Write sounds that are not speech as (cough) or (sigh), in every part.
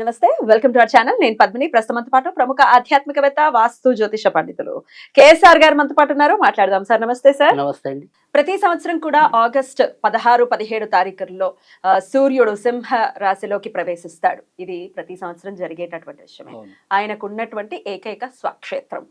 నమస్తే welcome to our channel. నేను పద్మిని. ప్రస్తుతంతో పాటు ప్రముఖ ఆధ్యాత్మికవేత్త వాస్తు జ్యోతిష పండితులు కేఎస్ఆర్ గారు మనతో పాటు ఉన్నారు. మాట్లాడదాం సార్. నమస్తే సార్. నమస్తే అండి. ప్రతి సంవత్సరం కూడా ఆగస్ట్ పదహారు పదిహేడు తారీఖుల్లో సూర్యుడు సింహ రాశిలోకి ప్రవేశిస్తాడు. ఇది ప్రతి సంవత్సరం జరిగేటటువంటి విషయమే. ఆయనకు ఉన్నటువంటి ఏకైక స్వక్షేత్రం.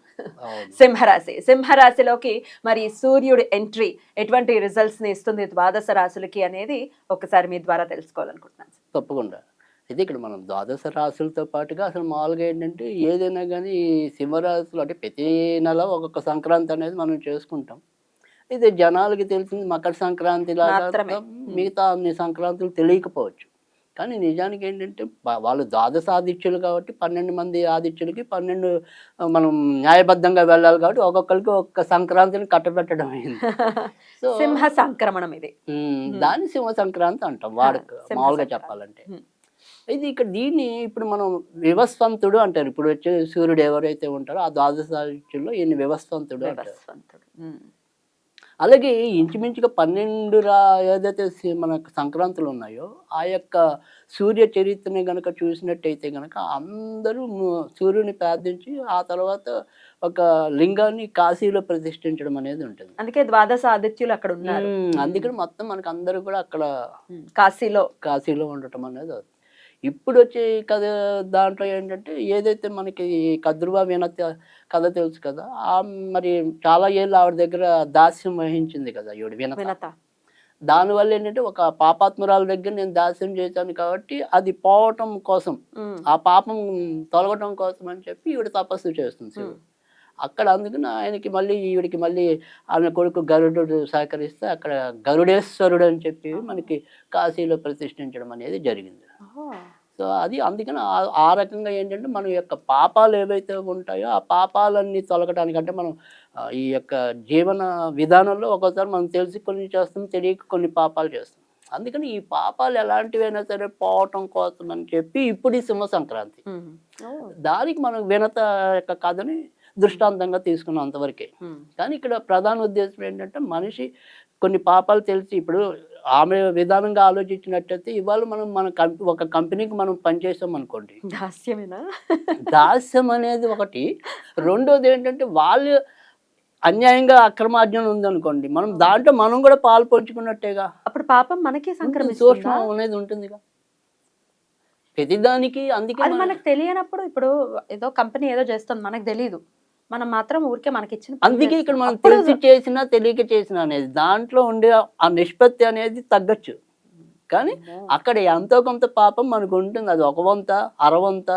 సింహరాశి. సింహరాశిలోకి మరి సూర్యుడు ఎంట్రీ ఎటువంటి రిజల్ట్స్ని ఇస్తుంది ద్వాదశ రాశులకి అనేది ఒకసారి మీ ద్వారా తెలుసుకోవాలనుకుంటున్నాను. తప్పకుండా. అయితే ఇక్కడ మనం ద్వాదశ రాశులతో పాటుగా అసలు మామూలుగా ఏంటంటే ఏదైనా కానీ ఈ సింహరాశులు అంటే ప్రతి నెల ఒక్కొక్క సంక్రాంతి అనేది మనం చేసుకుంటాం. అయితే జనాలకి తెలిసింది మకర సంక్రాంతి లాగా. మిగతా అన్ని సంక్రాంతులు తెలియకపోవచ్చు. కానీ నిజానికి ఏంటంటే వాళ్ళు ద్వాదశ ఆదిత్యులు కాబట్టి పన్నెండు మంది ఆదిత్యులకి పన్నెండు మనం న్యాయబద్ధంగా వెళ్ళాలి కాబట్టి ఒక్కొక్కరికి ఒక్క సంక్రాంతిని కట్టబెట్టడం అయింది. సో (laughs) సింహ సంక్రమణం ఇది. దాన్ని సింహ సంక్రాంతి అంటాం. సింహ మామూలుగా. చెప్పాలంటే. ఇది ఇక్కడ దీన్ని ఇప్పుడు మనం వివస్వంతుడు అంటారు ఇప్పుడు వచ్చే సూర్యుడు ఎవరైతే ఉంటారో ఆ ద్వాదశ రాశుల్లో ఈయన వివస్వంతుడు. ఉమ్. అలాగే ఇంచుమించుగా పన్నెండు రా ఏదైతే మన సంక్రాంతులు ఉన్నాయో ఆ యొక్క సూర్య చరిత్రని గనక చూసినట్టయితే గనక అందరూ సూర్యుని ప్రార్థించి ఆ తర్వాత ఒక లింగాన్ని కాశీలో ప్రతిష్ఠించడం అనేది ఉంటుంది అందుకే ద్వాదశ ఆదిత్యులు అక్కడ ఉన్నారు అందుకని మొత్తం మనకు అందరూ కూడా అక్కడ. కాశీలో కాశీలో ఉండటం అనేది. ఇప్పుడు వచ్చే కథ దాంట్లో ఏంటంటే ఏదైతే మనకి కద్రువా వినత కథ తెలుసు కదా ఆ మరి చాలా ఏళ్ళు ఆవిడ దగ్గర దాస్యం వహించింది కదా ఈవిడ వినత దానివల్ల ఏంటంటే ఒక పాపాత్మురాల దగ్గర నేను దాస్యం చేశాను కాబట్టి అది పోవటం కోసం. ఆ పాపం తొలగటం కోసం అని చెప్పి ఈవిడ తపస్సు చేస్తుంది. అక్కడ అందుకని ఆయనకి మళ్ళీ ఈవిడికి మళ్ళీ ఆయన కొడుకు గరుడు సహకరిస్తే అక్కడ గరుడేశ్వరుడు అని చెప్పి మనకి కాశీలో ప్రతిష్ఠించడం అనేది జరిగింది. సో అది అందుకని ఆ- రకంగా ఏంటంటే మన యొక్క పాపాలు ఏవైతే ఉంటాయో ఆ పాపాలన్నీ తొలగటానికి అంటే మనం ఈ యొక్క జీవన విధానంలో ఒక్కోసారి మనం తెలిసి కొన్ని చేస్తాం తెలియక కొన్ని పాపాలు చేస్తాం అందుకని ఈ పాపాలు ఎలాంటివైనా సరే పోవటం కోసం అని చెప్పి ఇప్పుడు ఈ సింహ సంక్రాంతి. దానికి మనం వినత యొక్క కథని దృష్టాంతంగా తీసుకున్నాం అంతవరకే. కానీ ఇక్కడ ప్రధాన ఉద్దేశం ఏంటంటే మనిషి కొన్ని పాపాలు తెలిసి ఇప్పుడు ఆమె విధానంగా ఆలోచించినట్టయితే ఇవాళ మనం మన ఒక కంపెనీకి మనం పనిచేసాం అనుకోండి దాస్యమేనా? దాస్యం అనేది ఒకటి. రెండోది ఏంటంటే వాళ్ళు అన్యాయంగా అక్రమార్జన ఉందనుకోండి మనం దాంట్లో మనం కూడా పాలు పంచుకున్నట్టేగా. అప్పుడు పాపం మనకే సంక్రమిస్తుందా? అనేది ఉంటుందిగా. ప్రతిదానికి అందుకే అది మన- మనకు తెలియనప్పుడు ఇప్పుడు ఏదో కంపెనీ ఏదో చేస్తుంది మనకు తెలియదు మనం మాత్రం ఊరికే మనకి ఇచ్చిన పని అందుకే ఇక్కడ. మనం తెలిసి చేసినా తెలియక చేసినా అనేది దాంట్లో ఉండే ఆ నిష్పత్తి అనేది తగ్గచ్చు. కానీ అక్కడ ఎంతో కొంత పాపం మనకు ఉంటుంది. అది ఒక వంత అరవంత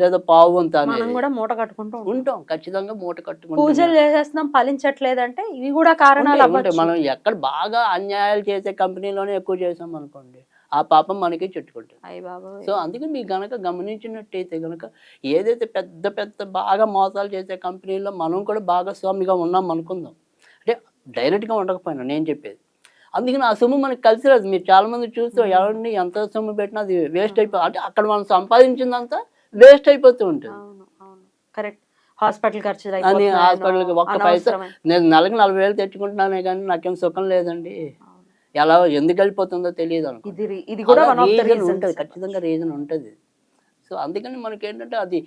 లేదా పావు వంత మనం కూడా మూట కట్టుకుంటూ ఉంటాం. ఖచ్చితంగా మూట కట్టుకుంటాం. పూజలు చేసేస్తున్నాం ఫలించట్లేదంటే ఇవి కూడా కారణాలు మనం ఎక్కడ బాగా అన్యాయాలు చేసే కంపెనీలోనే ఎక్కువ చేసాం అనుకోండి. ఆ పాపం మనకి చుట్టుకుంటుంది. సో అందుకని మీకు గనక గమనించినట్టయితే గనక ఏదైతే పెద్ద పెద్ద బాగా మోసాలు చేసే కంపెనీల్లో మనం కూడా భాగస్వామిగా ఉన్నాం అనుకుందాం. అంటే డైరెక్ట్గా ఉండకపోయినా నేను చెప్పేది. అందుకని ఆ సొమ్ము మనకి కలిసి రాదు. మీరు చాలా మంది చూస్తే ఎవరిని ఎంత సొమ్ము పెట్టినా అది వేస్ట్ అయిపో అంటే అక్కడ మనం సంపాదించిందంతా వేస్ట్ అయిపోతూ ఉంటుంది. కరెక్ట్. హాస్పిటల్ ఖర్చులు అని హాస్పిటల్కి ఒక్క పైసా నేను నెలకు నలభై వేలు తెచ్చుకుంటున్నానే కానీ నాకేం సుఖం లేదండి. ఎలా ఎందుకు వెళ్ళిపోతుందో తెలియదు అనుకో ఇది కూడా ఉంటది ఖచ్చితంగా రీజన్ ఉంటుంది. సో అందుకని మనకి ఏంటంటే అది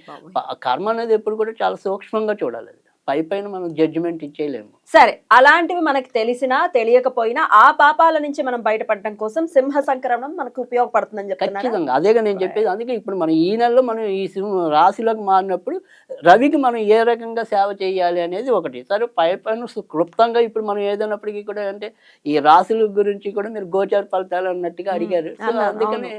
కర్మ అనేది ఎప్పుడు కూడా చాలా సూక్ష్మంగా చూడాలి అది. పై పైన మనం జడ్జిమెంట్ ఇచ్చేయలేము. సరే అలాంటివి మనకి తెలిసినా తెలియకపోయినా ఆ పాపాల నుంచి మనం బయటపడడం కోసం సింహ సంక్రమణం మనకు ఉపయోగపడుతుందని ఖచ్చితంగా. అదేగా నేను చెప్పేది. అందుకే ఇప్పుడు మనం ఈ నెలలో మనం ఈ సింహ రాశిలోకి మారినప్పుడు రవికి మనం ఏ రకంగా సేవ చేయాలి అనేది ఒకటి. సరే పై పైన క్లుప్తంగా ఇప్పుడు మనం ఏదైనప్పటికీ కూడా అంటే ఈ రాశుల గురించి కూడా మీరు గోచార ఫలితాలు అన్నట్టుగా అడిగారు. సో అందుకని.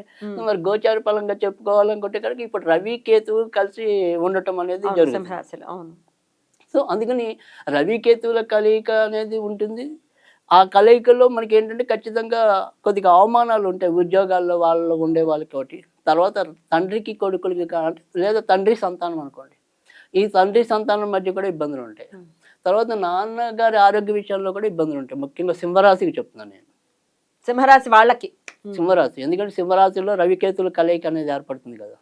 మరి గోచార ఫలంగా చెప్పుకోవాలనుకుంటే కనుక ఇప్పుడు రవి కేతువు కలిసి ఉండటం అనేది జరుగుతుంది. అవును. సో అందుకని రవి కేతువుల కలయిక అనేది ఉంటుంది. ఆ కలయికలో మనకి ఏంటంటే ఖచ్చితంగా కొద్దిగా అవమానాలు ఉంటాయి. ఉద్యోగాల్లో వాళ్ళు ఉండే వాళ్ళకి ఒకటి. తర్వాత తండ్రికి కొడుకులకి లేదా తండ్రి సంతానం అనుకోండి. ఈ తండ్రి సంతానం మధ్య కూడా ఇబ్బందులు ఉంటాయి. తర్వాత నాన్నగారి ఆరోగ్య విషయాల్లో కూడా ఇబ్బందులు ఉంటాయి. ముఖ్యంగా సింహరాశికి చెప్తున్నాను నేను. సింహరాశి వాళ్ళకి. సింహరాశి. ఎందుకంటే సింహరాశిలో రవికేతుల కలయిక అనేది ఏర్పడుతుంది కదా.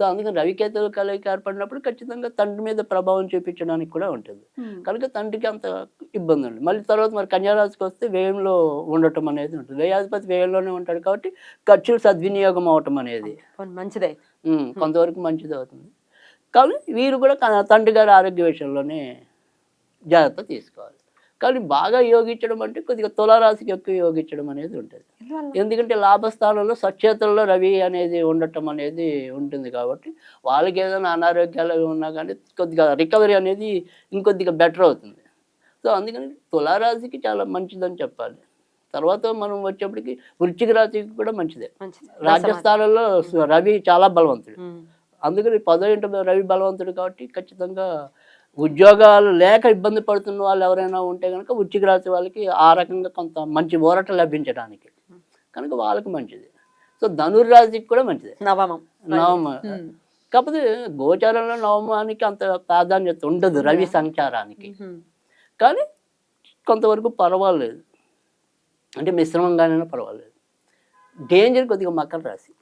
సో అందుకని రవికేతుల కలయిక ఏర్పడినప్పుడు ఖచ్చితంగా తండ్రి మీద ప్రభావం చూపించడానికి కూడా ఉంటుంది. కనుక తండ్రికి అంత ఇబ్బంది ఉంది మళ్ళీ తర్వాత మరి కన్యారాశికి వస్తే వ్యయంలో ఉండటం అనేది ఉంటుంది. వ్యయాధిపతి వ్యయంలోనే ఉంటాడు కాబట్టి ఖర్చులు సద్వినియోగం అవటం అనేది. మంచిదే. కొంతవరకు మంచిది అవుతుంది. కానీ వీరు కూడా తండ్రి గారి ఆరోగ్య విషయంలోనే జాగ్రత్త తీసుకోవాలి. కానీ బాగా యోగించడం అంటే కొద్దిగా తులారాశికి ఎక్కువ యోగించడం అనేది ఉంటుంది? ఎందుకంటే లాభస్థానంలో సచేతల్లో రవి అనేది ఉండటం అనేది ఉంటుంది కాబట్టి వాళ్ళకి ఏదైనా అనారోగ్యాలు ఉన్నా కానీ కొద్దిగా రికవరీ అనేది ఇంకొద్దిగా బెటర్ అవుతుంది. సో అందుకని తులారాశికి చాలా మంచిదని చెప్పాలి. తర్వాత మనం వచ్చేప్పటికి వృశ్చిక రాశికి కూడా మంచిదే. రాజస్థానంలో రవి చాలా బలవంతుడు. అందుకని పదో ఇంట రవి బలవంతుడు కాబట్టి ఖచ్చితంగా ఉద్యోగాలు లేక ఇబ్బంది పడుతున్న వాళ్ళు ఎవరైనా ఉంటే కనుక వృశ్చిక రాశి వాళ్ళకి ఆ రకంగా కొంత మంచి ఊరట లభించడానికి. కనుక వాళ్ళకి మంచిది. సో ధనుర్రాశికి కూడా మంచిది. నవమం. నవమ. కాకపోతే గోచారంలో నవమానికి అంత ప్రాధాన్యత ఉండదు రవి సంచారానికి. కానీ కొంతవరకు పర్వాలేదు. అంటే మిశ్రమంగానైనా పర్వాలేదు. డేంజర్ కొద్దిగా మకర రాశి.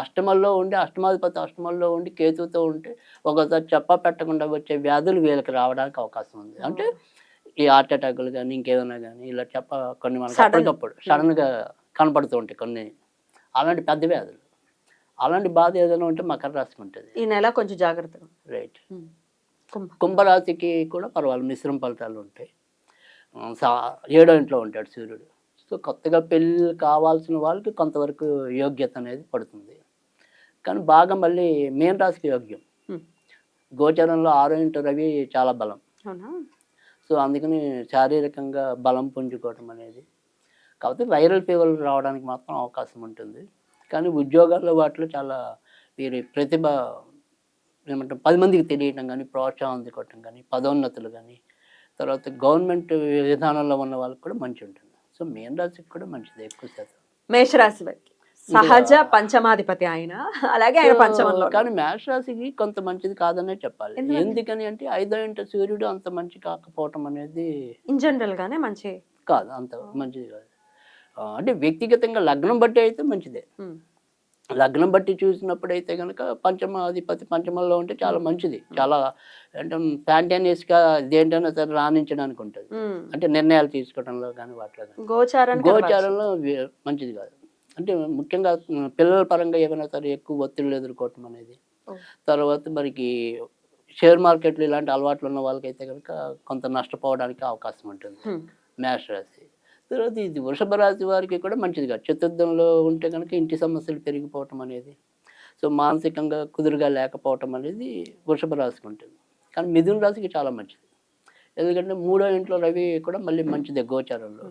అష్టమంలో ఉండి అష్టమాధిపతి అష్టమంలో ఉండి కేతువుతో ఉంటే ఒకసారి చెప్ప పెట్టకుండా వచ్చే వ్యాధులు వీళ్ళకి రావడానికి అవకాశం ఉంది. అంటే ఈ హార్ట్ అటాకులు కానీ ఇంకేదైనా కానీ ఇలా చెప్ప కొన్ని మనకి. అప్పటికప్పుడు సడన్గా కనపడుతూ ఉంటాయి కొన్ని. అలాంటి పెద్ద వ్యాధులు. అలాంటి బాధ ఏదైనా ఉంటే మకర రాశికి ఉంటుంది. ఈ నెల కొంచెం జాగ్రత్తగా రైట్. కుంభ. కుంభరాశికి కూడా పర్వాలేదు మిశ్రమ ఫలితాలు ఉంటాయి. ఏడో ఇంట్లో ఉంటాడు సూర్యుడు. సో కొత్తగా పెళ్ళి కావాల్సిన వాళ్ళకి కొంతవరకు యోగ్యత అనేది పడుతుంది. కానీ బాగా మళ్ళీ మేన్ రాశికి యోగ్యం. గోచరంలో ఆరో ఇంటి రవి చాలా బలం. సో అందుకని శారీరకంగా బలం పుంజుకోవటం అనేది. కాకపోతే వైరల్ ఫీవర్ రావడానికి మాత్రం అవకాశం ఉంటుంది. కానీ ఉద్యోగాల్లో వాటిలో చాలా వీరి ప్రతిభ ఏమంటారు పది మందికి తెలియటం కానీ ప్రోత్సాహం అందుకోవటం కానీ పదోన్నతులు కానీ తర్వాత గవర్నమెంట్ విధానంలో ఉన్న వాళ్ళకి కూడా మంచి ఉంటుంది. సో మేన్ రాశికి కూడా మంచిది ఎక్కువ శాతం. మేషరాశి వారికి సహజ పంచమాధిపతి ఆయన. అలాగే ఆయన పంచమంలో కానీ మేష రాశికి కొంత మంచిది కాదనే చెప్పాలి? ఎందుకని అంటే ఐదో ఇంట సూర్యుడు అంత మంచి కాకపోవటం అనేది ఇన్ జనరల్ గానే మంచి కాదు అంత మంచిది కాదు. అంటే వ్యక్తిగతంగా లగ్నం బట్టి అయితే మంచిదే. లగ్నం బట్టి చూసినప్పుడైతే కనుక పంచమాధిపతి పంచమంలో ఉంటే చాలా మంచిది. చాలా అంటే ఫ్యాంటానియస్గా దేంటైనా సరే రాణించడానికి ఉంటుంది. అంటే నిర్ణయాలు తీసుకోవడంలో కానీ వాటిలో గోచారంలో మంచిది కాదు. అంటే ముఖ్యంగా పిల్లల పరంగా ఏమైనా సరే ఎక్కువ ఒత్తిళ్ళు ఎదుర్కోవటం అనేది. తర్వాత మనకి షేర్ మార్కెట్లు ఇలాంటి అలవాట్లు ఉన్న వాళ్ళకైతే కనుక కొంత నష్టపోవడానికి అవకాశం ఉంటుంది. మేష రాశి తర్వాత ఇది. వృషభ రాశి వారికి కూడా మంచిది కాదు. చతుర్థంలో ఉంటే కనుక ఇంటి సమస్యలు పెరిగిపోవటం అనేది సో మానసికంగా కుదురుగా లేకపోవటం అనేది వృషభ రాశికి ఉంటుంది. కానీ మిథున రాశికి చాలా మంచిది. ఎందుకంటే మూడో ఇంట్లో రవి కూడా మళ్ళీ మంచిదే గోచారంలో.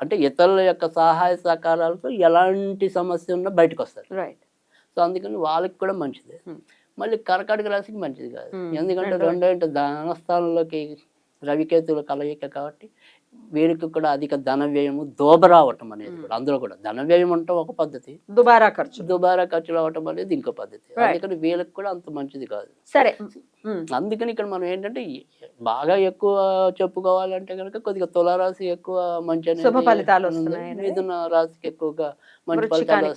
అంటే ఇతరుల యొక్క సహాయ సహకారాలతో ఎలాంటి సమస్య ఉన్నా బయటకు వస్తారు. రైట్ సో అందుకని వాళ్ళకి కూడా మంచిదే. Hmm. మళ్ళీ కర్కాటక రాశికి మంచిది కాదు. Hmm. ఎందుకంటే రెండో- రెండో ఇంటి ధనస్థానంలోకి రవికేతుల కలయిక కాబట్టి వీరికి కూడా అధిక ధన వ్యయము దోబరావటం అనేది కూడా అందులో కూడా. ధన వ్యయం ఉండటం ఒక పద్ధతి. దుబారా ఖర్చు దుబారా ఖర్చులు అవటం అనేది ఇంకో పద్ధతి. అందుకని వీళ్ళకి కూడా అంత మంచిది కాదు. సరే. అందుకని ఇక్కడ మనం ఏంటంటే బాగా ఎక్కువ చెప్పుకోవాలంటే కనుక కొద్దిగా తులారాశి ఎక్కువ మంచి శుభ ఫలితాలు. మిథున రాశికి ఎక్కువగా మంచి ఫలితాలు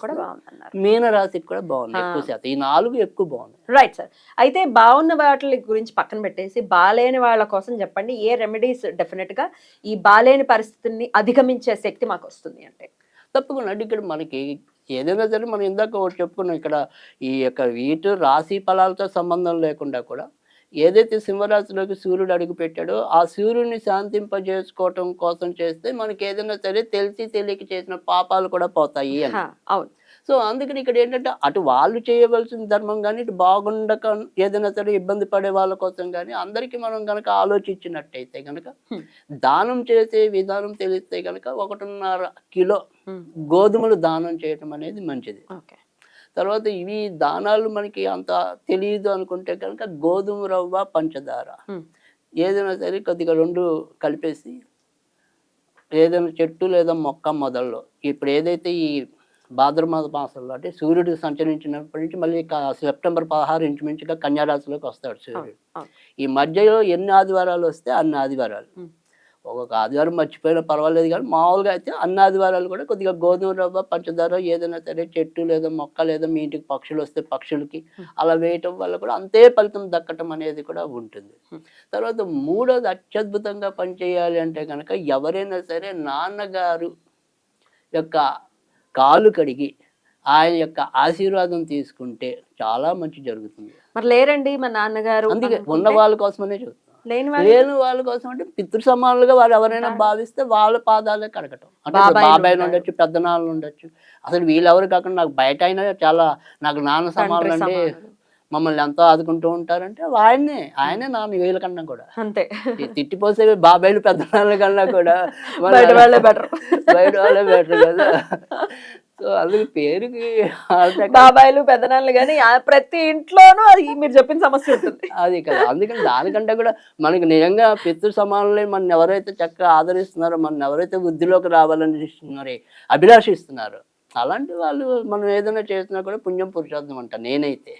మీన రాశికి కూడా బాగుంది ఎక్కువ. శాతం. ఈ నాలుగు ఎక్కువ బాగున్నాయి. రైట్ సార్ అయితే బాగున్న వాటి గురించి పక్కన పెట్టేసి బాలేని వాళ్ళ కోసం చెప్పండి. ఏ రెమెడీస్ డెఫినెట్గా ఈ బాలేని పరిస్థితిని అధిగమించే శక్తి మాకు వస్తుంది అంటే? తప్పకుండా. అంటే ఇక్కడ మనకి ఏదైనా సరే మనం ఇందాక ఒకటి చెప్పుకున్నాం ఇక్కడ ఈ యొక్క వీటు రాశి ఫలాలతో సంబంధం లేకుండా కూడా ఏదైతే సింహరాశిలోకి సూర్యుడు అడుగు పెట్టాడో ఆ సూర్యుడిని శాంతింపజేసుకోవటం కోసం చేస్తే మనకి ఏదైనా సరే తెలిసి తెలియక చేసిన పాపాలు కూడా పోతాయి అని అవును సో అందుకని ఇక్కడ ఏంటంటే అటు వాళ్ళు చేయవలసిన ధర్మం కానీ ఇటు బాగుండక ఏదైనా సరే ఇబ్బంది పడే వాళ్ళ కోసం కానీ అందరికీ మనం కనుక ఆలోచించినట్టయితే కనుక. దానం చేసే విధానం తెలిస్తే కనుక ఒకటిన్నర కిలో. గోధుమలు దానం చేయటం అనేది మంచిది ఓకే తర్వాత ఇవి దానాలు మనకి అంత తెలియదు అనుకుంటే కనుక గోధుమ రవ్వ పంచదార. ఏదైనా సరే కొద్దిగా రెండు కలిపేసి ఏదైనా చెట్టు లేదా మొక్క మొదల్లో ఇప్పుడు ఏదైతే ఈ భాద్రమాద మాసంలో అంటే సూర్యుడు సంచరించినప్పటి నుంచి మళ్ళీ సెప్టెంబర్ పదహారు ఇంచుమించుగా కన్యారాశిలోకి వస్తాడు సూర్యుడు ఈ మధ్యలో ఎన్ని ఆదివారాలు వస్తే అన్ని ఆదివారాలు. ఒక్కొక్క ఆదివారం మర్చిపోయినా పర్వాలేదు కానీ మామూలుగా అయితే అన్ని ఆదివారాలు కూడా కొద్దిగా గోధుమ రవ్వ పంచదార ఏదైనా సరే చెట్టు లేదా మొక్క లేదా మీ ఇంటికి పక్షులు వస్తే పక్షులకి అలా వేయటం వల్ల కూడా అంతే ఫలితం దక్కటం అనేది కూడా ఉంటుంది. తర్వాత మూడోది అత్యద్భుతంగా పనిచేయాలి అంటే కనుక ఎవరైనా సరే నాన్నగారు యొక్క కాలు కడిగి ఆయన యొక్క ఆశీర్వాదం తీసుకుంటే చాలా మంచి జరుగుతుంది. మరి లేరండి మా నాన్నగారు అందుకే ఉన్న వాళ్ళ కోసమనే చెప్తున్నాను లేని వాళ్ళు వాళ్ళ కోసం అంటే పితృ సమానులుగా వారు ఎవరైనా భావిస్తే వాళ్ళ పాదాలే కడగటం అంటే ఉంటారు. ఉండొచ్చు పెద్దనాళ్ళు ఉండొచ్చు అసలు వీళ్ళెవరు కాకుండా నాకు బయట అయినా చాలా నాకు నాన్న సమానులు అంటే. మమ్మల్ని ఎంతో ఆదుకుంటూ ఉంటారంటే ఆయన్నే ఆయనే నాన్న వీళ్ళకన్నా కూడా అంతే తిట్టిపోసే బాబాయిలు పెద్దనాళ్ళ కన్నా కూడా బయట వాళ్ళే better. బయట వాళ్ళే బెటర్ కదా సో అందుకు పేరుకి బాబాయిలు పెద్దనాన్నలు కానీ ప్రతి ఇంట్లోనూ అది మీరు చెప్పిన సమస్య ఉంటుంది. అది కదా. అందుకని దానికంటే కూడా మనకి నిజంగా పితృ సమానులే మన ఎవరైతే చక్కగా ఆదరిస్తున్నారో మన ఎవరైతే వృద్ధిలోకి రావాలని మరి అభిలాషిస్తున్నారో. అలాంటి వాళ్ళు మనం ఏదైనా చేసినా కూడా పుణ్యం పురుషార్థం అంట నేనైతే.